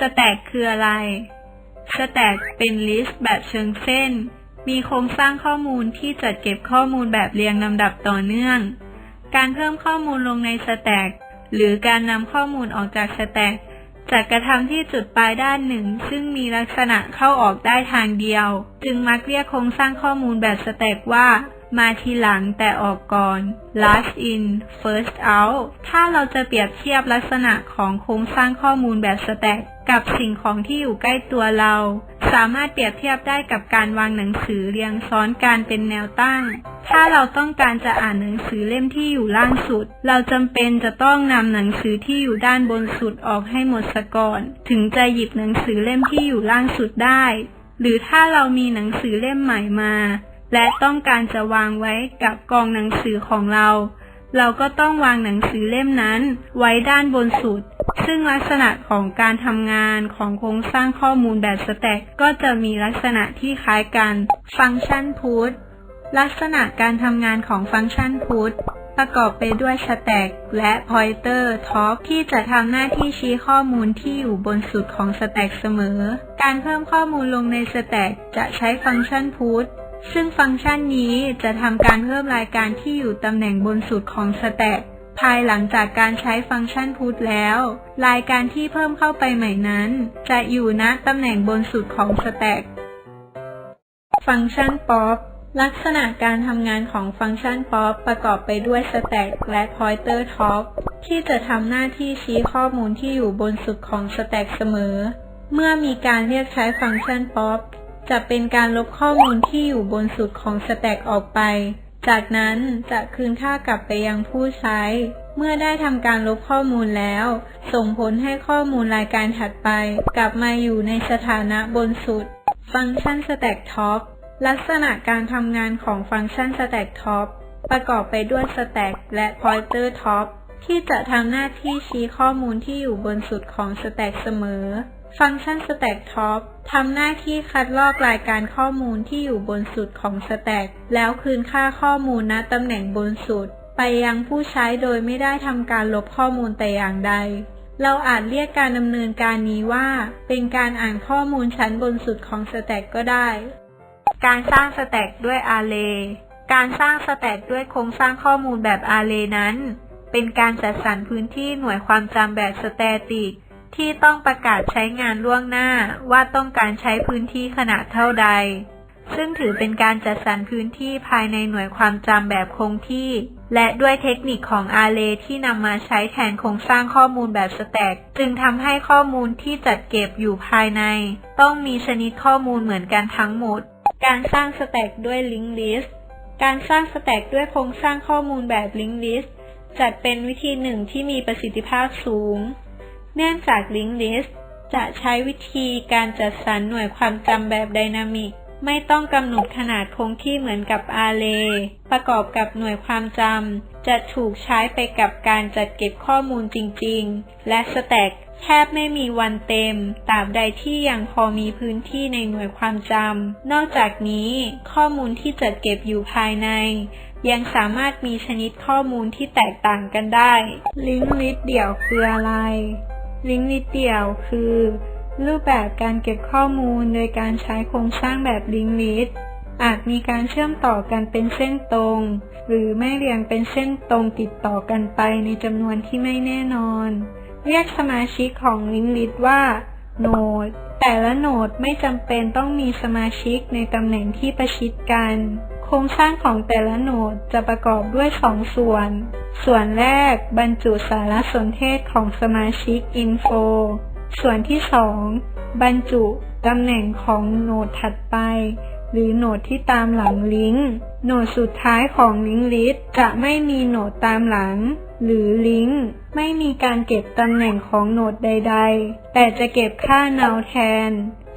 Stack คืออะไร Stack เป็นลิสต์แบบเชิงเส้น มีโครงสร้างข้อมูลที่จัดเก็บข้อมูลแบบเรียงลำดับต่อเนื่อง การเพิ่มข้อมูลลงใน Stack หรือการนำข้อมูลออกจาก Stack จะกระทำที่จุดปลายด้านหนึ่ง ซึ่งมีลักษณะเข้าออกได้ทางเดียว จึงมักเรียกโครงสร้างข้อมูลแบบ Stack ว่า มาทีหลังแต่ออกก่อน last in first out ถ้าเราจะเปรียบเทียบลักษณะของโครงสร้างข้อมูลแบบ Stack กัับสิ่งของที่อยู่ใกล้ตัวเรา สามารถเปรียบเทียบได้กับการวางหนังสือเรียงซ้อนกันเป็นแนวตั้ง ถ้าเราต้องการจะอ่านหนังสือเล่มที่อยู่ล่างสุด เราจำเป็นจะต้องนำหนังสือที่อยู่ด้านบนสุดออกให้หมดซะก่อน ถึงจะหยิบหนังสือเล่มที่อยู่ล่างสุดได้ หรือถ้าเรามีหนังสือเล่มใหม่มา และต้องการจะวางไว้กับกองหนังสือของเรา เราก็ต้องวางหนังสือเล่มนั้น ไว้ด้านบนสุด ซึ่งลักษณะของการทำงานของโครงสร้างข้อมูลแบบสแต็กก็จะมีลักษณะที่คล้ายกัน ฟังก์ชันพุทลักษณะการทำงานของฟังก์ชันพุทประกอบไปด้วยสแต็กและ pointer top ที่จะทำหน้าที่ชี้ข้อมูลที่อยู่บนสุดของสแต็กเสมอ การเพิ่มข้อมูลลงในสแต็กจะใช้ฟังก์ชันพุทซึ่งฟังก์ชันนี้จะทำการเพิ่มรายการที่อยู่ตำแหน่งบนสุดของสแต็ก ภายหลังจากการใช้ฟังก์ชันพุทแล้ว รายการที่เพิ่มเข้าไปใหม่นั้น จะอยู่ณตำแหน่งบนสุดของสแต็กฟังก์ชัน pop ลักษณะการทำงานของฟังก์ชัน pop ประกอบไปด้วย stack และ pointer top ที่จะทำหน้าที่ชี้ข้อมูลที่อยู่บนสุดของ stack เสมอ เมื่อมีการเรียกใช้ฟังก์ชัน pop จะเป็นการลบข้อมูลที่อยู่บนสุดของ stack ออกไป จากนั้นจะคืนค่ากลับไปยังผู้ใช้ เมื่อได้ทำการลบข้อมูลแล้ว ส่งผลให้ข้อมูลรายการถัดไป กลับมาอยู่ในสถานะบนสุด ฟังก์ชัน stack top ลักษณะการทำงานของฟังก์ชัน stack top ประกอบไปด้วย stack และ pointer top ที่จะทำหน้าที่ชี้ข้อมูลที่อยู่บนสุดของ stack เสมอ ฟังก์ชัน stack top ทำหน้าที่คัดลอกรายการข้อมูลที่อยู่บนสุดของ stack แล้วคืนค่าข้อมูลณตำแหน่งบนสุด ไปยังผู้ใช้โดยไม่ได้ทำการลบข้อมูลแต่อย่างใด เราอาจเรียกการดำเนินการนี้ว่า เป็นการอ่านข้อมูลชั้นบนสุดของสแต็กก็ได้ การสร้างสแต็กด้วยอาร์เรย์การสร้างสแต็กด้วยโครงสร้างข้อมูลแบบอาร์เรย์นั้น เป็นการจัดสรรพื้นที่หน่วยความจำแบบสแตติกที่ต้องประกาศใช้งานล่วงหน้าว่าต้องการใช้พื้นที่ขนาดเท่าใด ซึ่งถือเป็นการจัดสรรพื้นที่ภายในหน่วยความจำแบบคงที่ และด้วยเทคนิคของ Array ที่นำมาใช้แทนโครงสร้างข้อมูลแบบสแต็กจึงทำให้ข้อมูลที่จัดเก็บอยู่ภายใน ต้องมีชนิดข้อมูลเหมือนกันทั้งหมด การสร้างสแต็กด้วย Linked List การสร้างสแต็กด้วยโครงสร้างข้อมูลแบบ Linked List จัดเป็นวิธีหนึ่งที่มีประสิทธิภาพสูง เนื่องจาก Linked List จะใช้วิธีการจัดสรรหน่วยความจำแบบไดนามิก ไม่ต้องกำหนดขนาดคงที่เหมือนกับ Array ประกอบกับหน่วยความจำจะถูกใช้ไปกับการจัดเก็บข้อมูลจริง ๆ และ Stack แทบไม่มีวันเต็ม ตราบใดที่ยังพอมีพื้นที่ในหน่วยความจำ นอกจากนี้ข้อมูลที่จัดเก็บอยู่ภายใน ยังสามารถมีชนิดข้อมูลที่แตกต่างกันได้ ลิงก์ลิสต์เดี่ยวคืออะไร ลิงก์ลิสต์เดี่ยวคือ รูปแบบการเก็บข้อมูลโดยการใช้โครงสร้างแบบลิงก์ลิสต์อาจมีการเชื่อมต่อกันเป็นเส้นตรง หรือไม่เรียงเป็นเส้นตรงติดต่อกันไปในจำนวนที่ไม่แน่นอน เรียกสมาชิกของลิงก์ลิสต์ว่าโนดแต่ละโนดไม่จำเป็นต้องมีสมาชิกในตำแหน่งที่ประชิดกัน โครงสร้างของแต่ละโนดจะประกอบด้วยสองส่วน ส่วนแรกบรรจุสารสนเทศของสมาชิก info ส่วนที่สองบรรจุตำแหน่งของโนดถัดไป หรือโนดที่ตามหลังลิงก์โนดสุดท้ายของลิงก์ลิสต์จะไม่มีโนดตามหลัง หรือลิงก์ไม่มีการเก็บตำแหน่งของโนดใด ๆ แต่จะเก็บค่า null แทน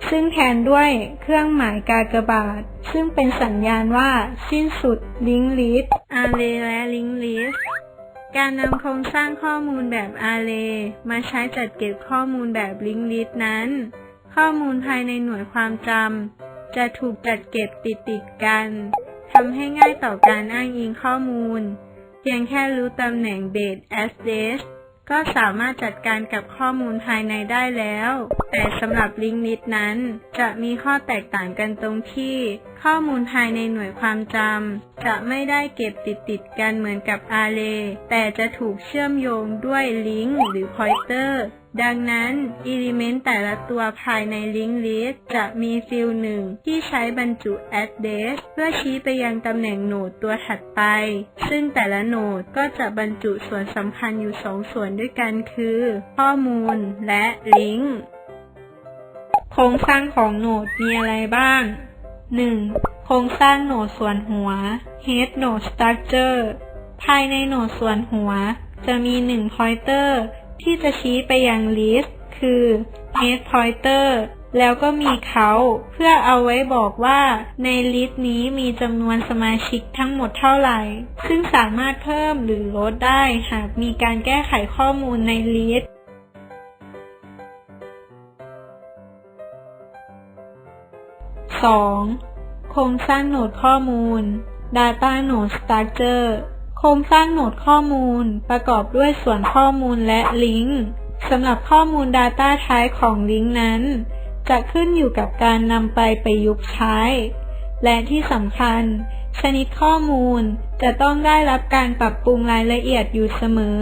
ซึ่งแทนด้วยเครื่องหมายกากบาท ซึ่งเป็นสัญญาณว่าสิ้นสุดลิงก์ลิสต์ array และ linked list ก การนำโครงสร้างข้อมูลแบบ Array มาใช้จัดเก็บข้อมูลแบบ Linked List นั้น ข้อมูลภายในหน่วยความจำจะถูกจัดเก็บติดติดกันทำให้ง่ายต่อการอ้างอิงข้อมูล เพียงแค่รู้ตำแหน่ง date address ก็สามารถจัดการกับข้อมูลภายในได้แล้ว แต่สำหรับลิงก์ลิสนั้น จะมีข้อแตกต่างกันตรงที่ ข้อมูลภายในหน่วยความจำจะไม่ได้เก็บติดติดกันเหมือนกับ Array แต่จะถูกเชื่อมโยงด้วยลิงก์หรือพอยเตอร์ ลเมนต์แต่ละตัวภายในลิงก์ลิสต์จะมีฟิลหนึ่งที่ใช้บรรจุ address เพื่อชี้ไปยังตำแหน่งโหนดตัวถัดไป ซึ่งแต่ละโหนดก็จะบรรจุส่วนสำคัญอยู่สองส่วนด้วยกันคือ ข้อมูลและลิงก์โครงสร้างของโหนดมีอะไรบ้าง 1. โครงสร้างโหนดส่วนหัว head node structure ภายในโหนดส่วนหัว จะมีหนึ่ง pointer ที่จะชี้ไปยัง list คือ head pointer แล้วก็มีเขาเพื่อเอาไว้บอกว่าในลิสต์นี้มีจำนวนสมาชิกทั้งหมดเท่าไหร่ ซึ่งสามารถเพิ่มหรือลดได้หากมีการแก้ไขข้อมูลในลิสต์ 2. โครงสร้างโหนดข้อมูล Data Node Structure ครงสร้างโหนดข้อมูล ประกอบด้วยส่วนข้อมูลและลิงก์สำหรับข้อมูล Data Type ของลิงก์นั้น จะขึ้นอยู่กับการนำไปประยุกต์ใช้ และที่สำคัญ ชนิดข้อมูลจะต้องได้รับการปรับปรุงรายละเอียดอยู่เสมอ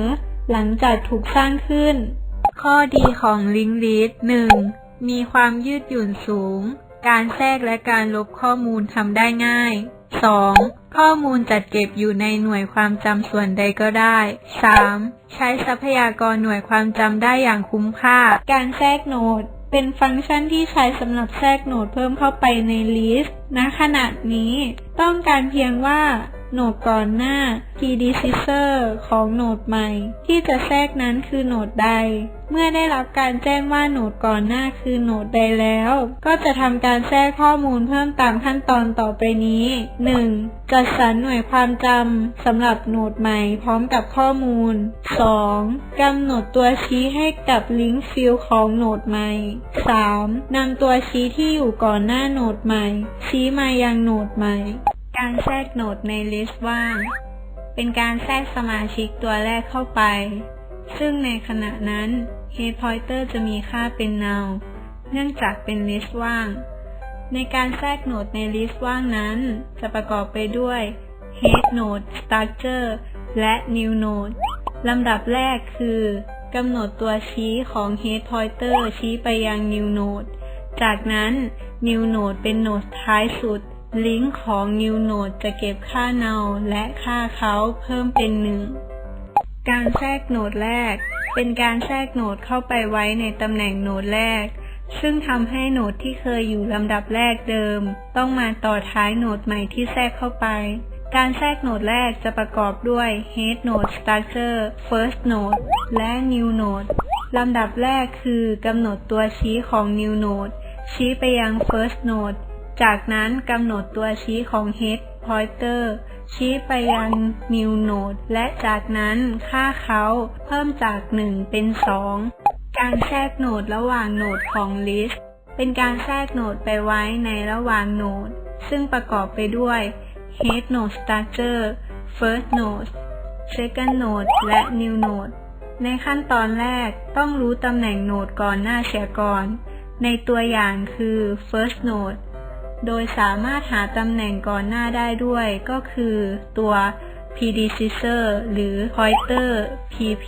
หลังจากถูกสร้างขึ้น ข้อดีของ Link List 1. มีความยืดหยุ่นสูง การแทรกและการลบข้อมูลทำได้ง่าย 2. ข้อมูลจัดเก็บอยู่ในหน่วยความจำส่วนใดก็ได้ 3. ใช้ทรัพยากรหน่วยความจำได้อย่างคุ้มค่า การแทรกโนดเป็นฟังก์ชันที่ใช้สำหรับแทรกโนดเพิ่มเข้าไปในลิสต์ณขณะนี้ ต้องการเพียงว่า โหนดก่อนหน้า predecessor ของโหนดใหม่ ที่จะแทรกนั้นคือโหนดใด เมื่อได้รับการแจ้งว่าโหนดก่อนหน้าคือโหนดใดแล้ว ก็จะทำการแทรกข้อมูลเพิ่มตามขั้นตอนต่อไปนี้ 1. จัดสรรหน่วยความจำสำหรับโหนดใหม่พร้อมกับข้อมูล 2. กำหนดตัวชี้ให้กับลิงก์ฟิลของโหนดใหม่ 3. นำตัวชี้ที่อยู่ก่อนหน้าโหนดใหม่ ชี้มายังโหนดใหม่ การแทรกโหนดในลิสต์ว่าง เป็นการแทรกสมาชิกตัวแรกเข้าไป ซึ่งในขณะนั้น head pointer จะมีค่าเป็น null เนื่องจากเป็นลิสต์ว่าง ในการแทรกโหนดในลิสต์ว่างนั้น จะประกอบไปด้วย head node structure และ new node ลำดับแรกคือกำหนดตัวชี้ของ head pointer ชี้ไปยัง new node จากนั้น new node เป็นโหนดท้ายสุด ลิงก์ของ new node จะเก็บค่า null และค่าเขาเพิ่มเป็นหนึ่ง การแทรกโนดแรก เป็นการแทรกโนดเข้าไปไว้ในตำแหน่งโนดแรก ซึ่งทำให้โนดที่เคยอยู่ลำดับแรกเดิม ต้องมาต่อท้ายโนดใหม่ที่แทรกเข้าไป การแทรกโนดแรกจะประกอบด้วย head node structure first node และ new node ลำดับแรกคือกำหนดตัวชี้ของ new node ชี้ไปยัง first node จากนั้นกำหนดตัวชี้ของ head pointer ชี้ไปยัง new node และจากนั้นค่าเขาเพิ่มจาก 1 เป็น 2 การแทรกโนดระหว่างโนดของ list เป็นการแทรกโนดไปไว้ในระหว่างโนด ซึ่งประกอบไปด้วย head node structure first node second node และ new node ในขั้นตอนแรกต้องรู้ตำแหน่งโนดก่อนหน้าเสียก่อน ในตัวอย่างคือ first node โดยสามารถหาตำแหน่งก่อนหน้าได้ด้วยก็คือตัว predecessor หรือ pointer pp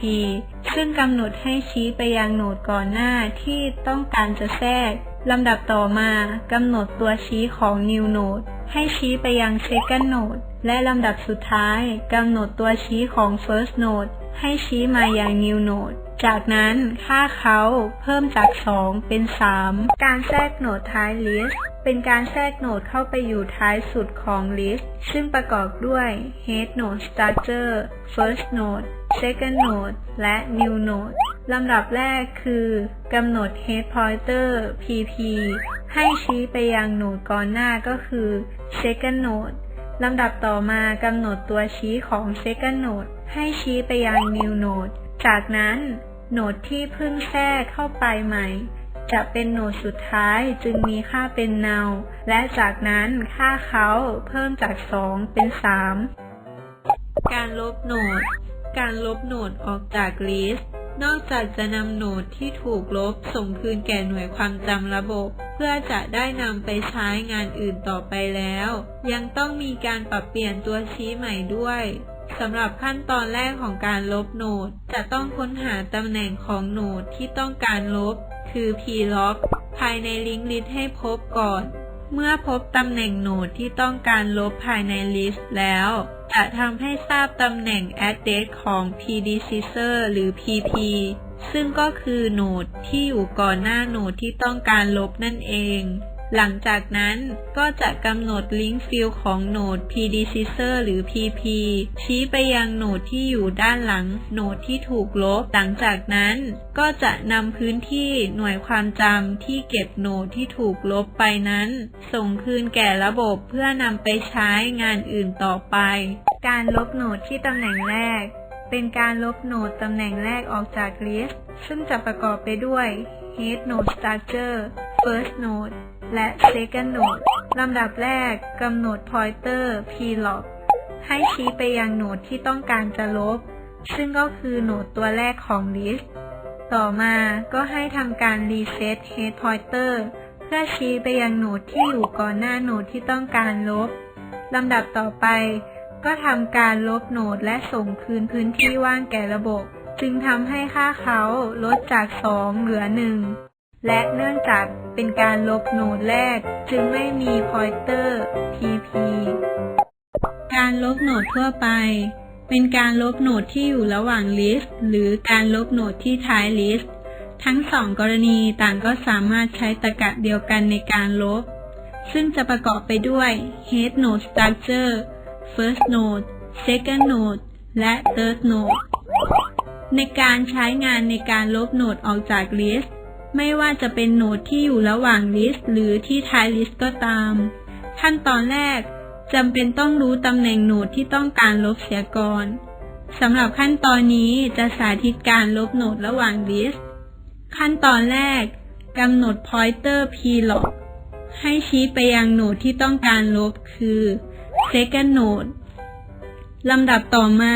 ซึ่งกำหนดให้ชี้ไปยังโหนดก่อนหน้าที่ต้องการจะแทรกลำดับต่อมากำหนดตัวชี้ของ new node ให้ชี้ไปยัง second node และลำดับสุดท้ายกำหนดตัวชี้ของ first node ให้ชี้มายัง new node จากนั้นค่าเขาเพิ่มจาก 2 เป็น 3 การแทรกโหนดท้าย list เป็นการแทรกโหนดเข้าไปอยู่ท้ายสุดของ list ซึ่งประกอบด้วย head node structure first node second node และ new node ลำดับแรกคือกำหนด head pointer pp ให้ชี้ไปยังโหนดก่อนหน้าก็คือ second node ลำดับต่อมากำหนดตัวชี้ของ second node ให้ชี้ไปยัง new node จากนั้นโหนดที่เพิ่งแทรกเข้าไปใหม่ จะเป็นโหนดสุดท้ายจึงมีค่าเป็น null และจากนั้นค่าเขาเพิ่มจาก 2 เป็น 3 การลบโหนด การลบโหนดออกจาก list นอกจากจะนำโหนดที่ถูกลบส่งคืนแก่หน่วยความจำระบบ เพื่อจะได้นำไปใช้งานอื่นต่อไปแล้ว ยังต้องมีการปรับเปลี่ยนตัวชี้ใหม่ด้วยสำหรับขั้นตอนแรกของการลบโหนด จะต้องค้นหาตำแหน่งของโหนดที่ต้องการลบ คือ plog ภายในลิงก์ลิสต์ให้พบก่อน เมื่อพบตำแหน่งโหนดที่ต้องการลบภายในลิสต์แล้ว จะทำให้ทราบตำแหน่ง address ของ predecessor หรือ pp ซึ่งก็คือโหนดที่อยู่ก่อนหน้าโหนดที่ต้องการลบนั่นเอง หลังจากนั้นก็จะกำหนด link field ของโหนด predecessor หรือ pp ชี้ไปยังโหนดที่อยู่ด้านหลังโหนดที่ถูกลบ หลังจากนั้นก็จะนำพื้นที่หน่วยความจำที่เก็บโหนดที่ถูกลบไปนั้น ส่งคืนแก่ระบบเพื่อนำไปใช้งานอื่นต่อไป การลบโหนดที่ตำแหน่งแรก เป็นการลบโหนดตำแหน่งแรกออกจาก list ซึ่งจะประกอบไปด้วย head node structure first node และ second node ลำดับแรกกำหนด pointer plog ให้ชี้ไปยังโหนดที่ต้องการจะลบ ซึ่งก็คือโหนดตัวแรกของ list ต่อมาก็ให้ทำการ reset head pointer เพื่อชี้ไปยังโหนดที่อยู่ก่อนหน้าโหนดที่ต้องการลบลำดับต่อไป ก็ทำการลบโหนดและส่งคืนพื้นที่ว่างแก่ระบบ จึงทำให้ค่าเขาลดจาก 2 เหลือ 1 และเนื่องจากเป็นการลบโหนดแรก จึงไม่มี pointer pp การลบโหนดทั่วไป เป็นการลบโหนดที่อยู่ระหว่าง list หรือการลบโหนดที่ท้าย list ทั้งสองกรณีต่างก็สามารถใช้ตรรกะเดียวกันในการลบ ซึ่งจะประกอบไปด้วย head node structure first node second node และ third node ในการใช้งานในการลบโหนดออกจาก list ไม่ว่าจะเป็นโหนดที่อยู่ระหว่าง list หรือที่ท้าย list ก็ตาม ขั้นตอนแรกจำเป็นต้องรู้ตำแหน่งโหนดที่ต้องการลบเสียก่อนสำหรับขั้นตอนนี้จะสาธิตการลบโหนดระหว่าง list ขั้นตอนแรกกำหนด pointer plog ให้ชี้ไปยังโหนดที่ต้องการลบคือ second node ลำดับต่อมา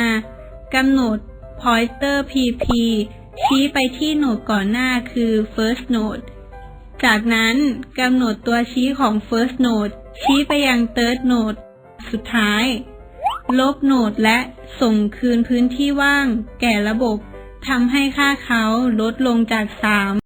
กำหนด pointer pp ชี้ไปที่โหนดก่อนหน้าคือ first node จากนั้นกำหนดตัวชี้ของ first node ชี้ไปยัง third node สุดท้าย ลบโหนดและส่งคืนพื้นที่ว่าง แก่ระบบทำให้ค่าเขาลดลงจาก 3